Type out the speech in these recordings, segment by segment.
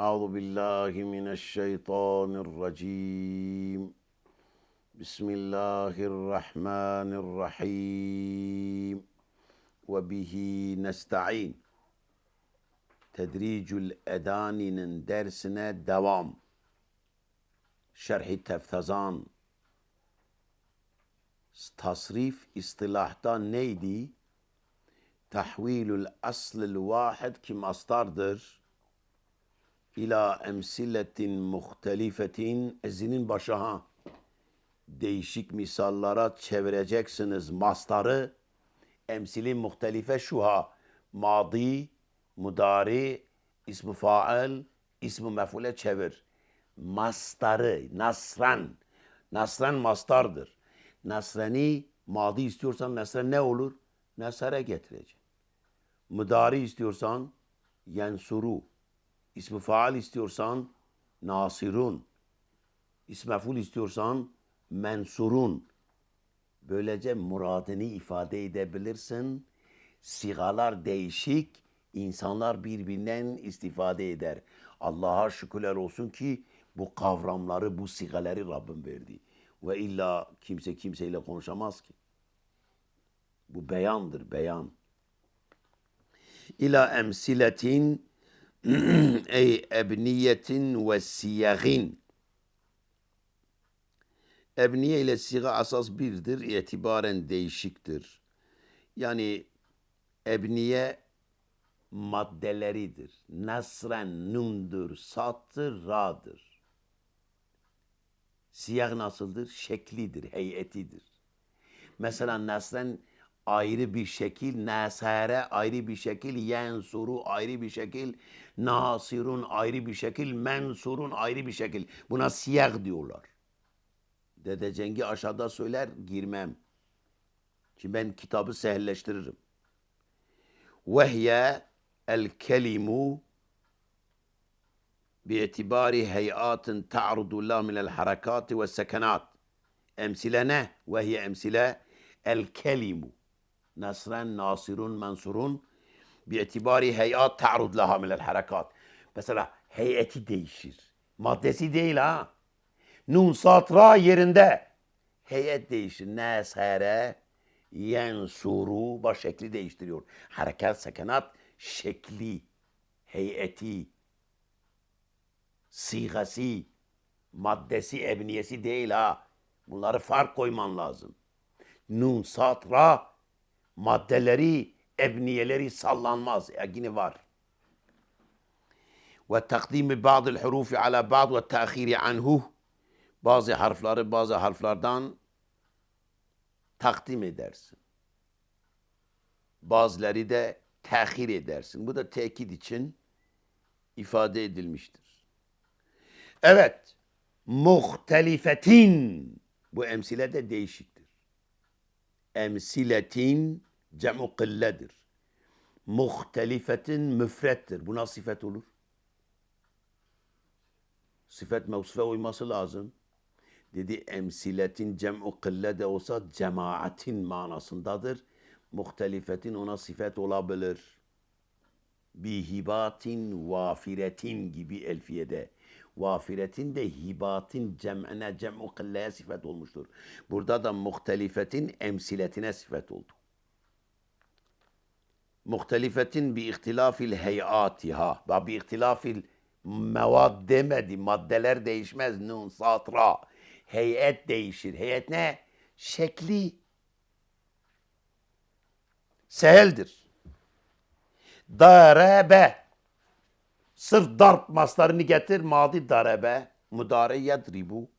أعوذ بالله من الشيطان الرجيم بسم الله الرحمن الرحيم وبه نستعين Tedricül Edani'nin dersine devam. Şerhi Teftazan. Tasrif istilahta neydi? Tahvilül aslil vahid ki mastardır. İla emsiletin muhtelifetin ezinin başı ha. Değişik misallara çevireceksiniz mastarı. Emsili muhtelife şu ha. Madi, mudari, ismi fail, ismi mefule çevir. Mastarı, nasran. Nasran mastardır. Nasrani, madi istiyorsan nasran ne olur? Nasara getireceksin. Mudari istiyorsan yensuru. İsmi faal istiyorsan nasirun. İsmi meful istiyorsan mensurun. Böylece muradını ifade edebilirsin. Sigalar değişik, insanlar birbirinden istifade eder. Allah'a şükürler olsun ki bu kavramları, bu sigaları Rabbim verdi. Ve illa kimse kimseyle konuşamaz ki. Bu beyandır, beyan. İla emsiletin ey ebniyetin ve siyagin. Ebniye ile siga asas birdir, itibaren değişiktir. Yani ebniye maddeleridir. Nasren nundur, sattır, ra'dır. Siyah nasıldır? Şeklidir, heyetidir. Mesela nasren ayrı bir şekil, nasare ayrı bir şekil, yensuru ayrı bir şekil, nasirun ayrı bir şekil, mensurun ayrı bir şekil. Buna siyah diyorlar. Dede Cengi aşağıda söyler, girmem. Ki ben kitabı sehilleştiririm. Vehye el kelimu bi'itibari heyatin ta'rudu la minel harekati ve sekenat. Emsile ne? Vehye emsile el kelimu. Nasren, nasirun, mensurun bi'itibari heyat ta'rud laha minel harekat. Mesela heyeti değişir. Maddesi değil ha. Nun satra yerinde. Heyet değişir. Neshere, yensuru baş şekli değiştiriyor. Harekat, sekenat şekli, heyeti, sigası, maddesi, ebniyesi değil ha. Bunları fark koyman lazım. Nun, satra, maddeleri, ebniyeleri sallanmaz. Yine var. Ve takdimi bazı hurufi ala bazı ve tehiri anhu. Bazı harfleri bazı harflerden takdim edersin. Bazıları da tehir edersin. Bu da tekit için ifade edilmiştir. Evet, muhtelifetin bu emsile de değişiktir. Emsiletin cem'u kılledir. Muhtelifetin müfrettir. Buna sifet olur. Sifet mevsufe uyması lazım. Dedi emsiletin cem'u kılle de olsa cemaatin manasındadır. Muhtelifetin ona sifet olabilir. Bihibatin vafiretin gibi elfiyede. Vafiretin de hibatin cem'ine cem'u kılleye sifet olmuştur. Burada da muhtelifetin emsiletine sifet oldu. Muhtelifetin bi ihtilafil heyatiha. Ve bi ihtilafil mevad demedi. Maddeler değişmez. Nun, satra. Heyet değişir. Heyet ne? Şekli. Seheldir. Darebe. Sırf darp maslarını getir. Madi darebe. Mudare yedribu.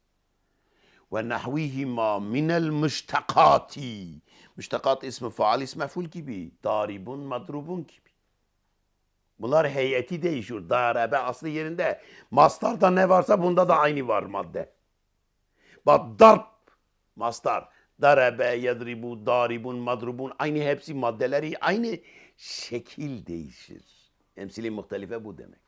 Ve nahvihima minel müştekati. Müştekat ismi faal ismi meful gibi. Daribun madrubun gibi. Bunlar heyeti değişiyor. Darebe aslı yerinde. Mastarda ne varsa bunda da aynı var madde. Bak darp mastar. Darebe, yedribu, daribun, madrubun. Aynı hepsi maddeleri aynı şekil değişir. Emsili muhtelife bu demek.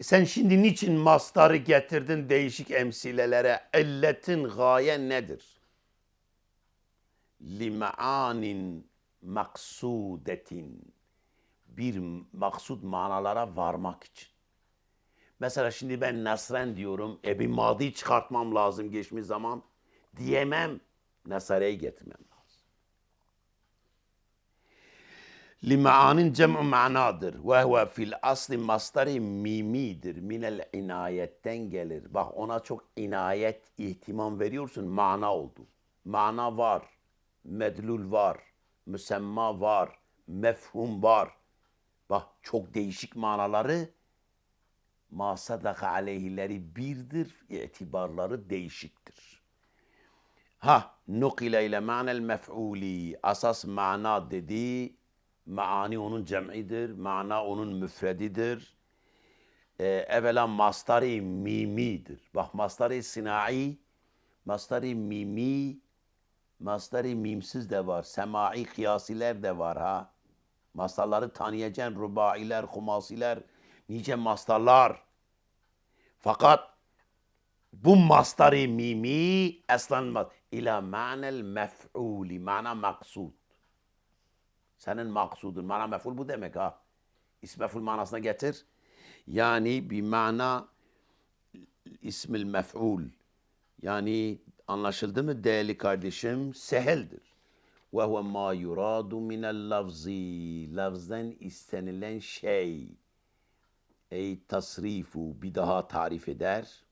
Sen şimdi niçin mastarı getirdin değişik emsilelere? Illetin gaye nedir? Limaanin maksudetin. bir maksud manalara varmak için. Mesela şimdi ben Nasren diyorum. E bir madi çıkartmam lazım geçmiş zaman. Diyemem. Nasare'yi getirmem lazım. Lima'anin cem'u manadır. Ve huve fil asli mastarı mimidir. Minel inayetten gelir. Bak ona çok inayet, ihtimam veriyorsun. Mana oldu. Mana var. Medlul var. Müsemma var. Mefhum var. Bak çok değişik manaları ma sadaka aleyhileri birdir, itibarları değişiktir. Ha, nukile ile ma'nel mef'uli. Asas mana dedi. Maani onun cem'idir. Mana onun müfredidir. Ee, evvela mastari mimidir. Bak mastari sinai, mastari mimi, mastari mimsiz de var. Semai kıyasiler de var ha. Mastarları tanıyacaksın. Rubailer, humasiler, nice mastarlar. Fakat bu mastarı mimi eslanmaz. İla ma'nel mef'uli. Mana maksud. Senin maksudun. Mana mef'ul bu demek ha. İsm mef'ul manasına getir. Yani bir mana ismil mef'ul. Yani anlaşıldı mı değerli kardeşim? Seheldir. Ve huve ma yuradu minel lafzi. Lafzdan istenilen şey. Ey tasrifu bir daha tarif eder.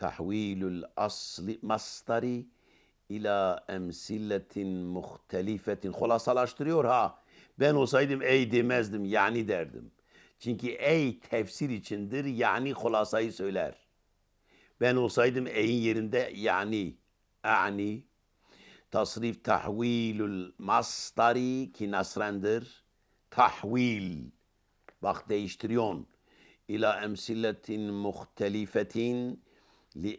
Tahvilul asli masdari ila emsilletin muhtelifetin. Hulasalaştırıyor ha. Ben olsaydım ey demezdim yani derdim. Çünkü ey tefsir içindir yani hulasayı söyler. Ben olsaydım ey'in yerinde yani ani tasrif tahvilul masdari ki nasrendir tahvil. Bak değiştiriyorsun. İla emsilletin muhtelifetin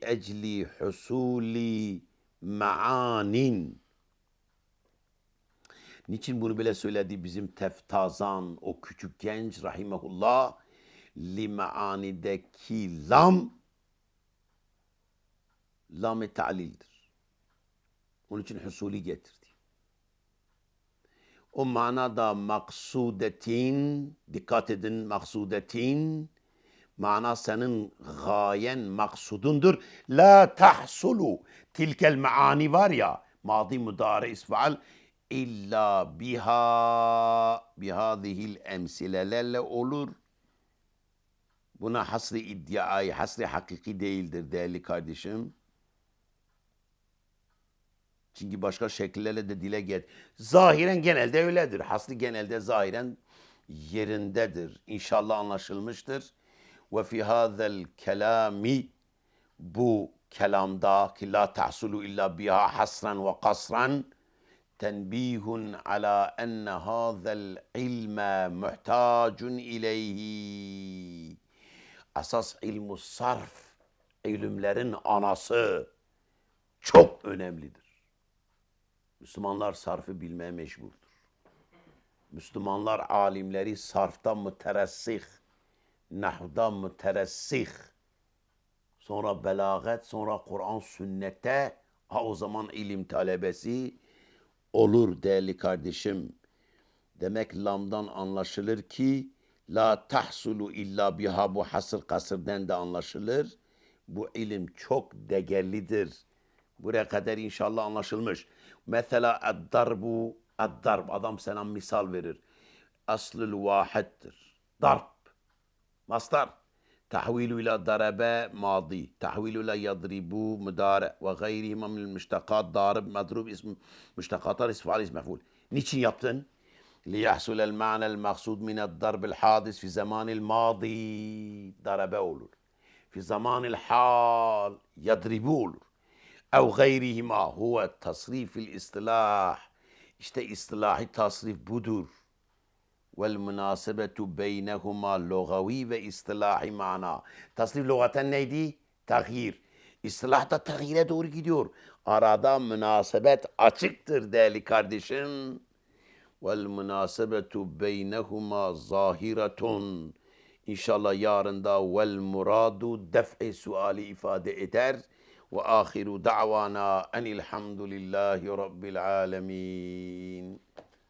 ecli husuli maanin. Niçin bunu böyle söyledi bizim teftazan o küçük genç rahimahullah li maanideki lam lam-ı ta'lildir. Onun için husuli getirdi. O manada maksudetin, dikkat edin maksudetin, mana senin gayen maksudundur. La tahsulu tilkel maani var ya, madi mudari isfaal, illa biha bihadihil emsilelerle olur. Buna hasri iddiayı, hasri hakiki değildir değerli kardeşim. Çünkü başka şekillerle de dile get. Zahiren genelde öyledir. Hasli genelde zahiren yerindedir. İnşallah anlaşılmıştır. Ve fi hazel kelami bu kelamda ki la tahsulu illa biha hasran ve kasran tenbihun ala enne hazel ilme muhtacun ileyhi. Asas ilmu sarf, ilimlerin anası çok önemlidir. Müslümanlar sarfı bilmeye mecburdur. Müslümanlar alimleri sarfta müteressih, nahvda müteressih, sonra belagat, sonra Kur'an sünnete, ha o zaman ilim talebesi olur değerli kardeşim. Demek lamdan anlaşılır ki la tahsulu illa biha bu hasır kasırden de anlaşılır. Bu ilim çok değerlidir. Buraya kadar inşallah anlaşılmış. Mesela ad-darbu ad-darb adam sana misal verir. Aslül vahiddir. Darp. مصدر تحويل إلى ضرب ماضي تحويل إلى يضرب مضارع وغيرهما من المشتقات ضارب مضروب اسم مشتقات اسم فاعل اسم مفعول. نيتشين يابتن ليحصل المعنى المقصود من الضرب الحادث في زمان الماضي. ضرب أولور. في زمان الحال يضربون أو غيرهما هو تصريف الإصطلاح. اشتي اصطلاحي تصريف بودور والمناسبة بينهما لغوي وإصطلاحي معنا تصريف لغة نيدي تغيير. إصطلاح دا تغيير دور gidiyor أرادا مناسبة أشكتر دالي kardeşim والمناسبة بينهما ظاهرة. إن شاء الله يارن دا والمراد دفع سؤال إفادة إتر وآخر دعوانا أن الحمد لله رب العالمين.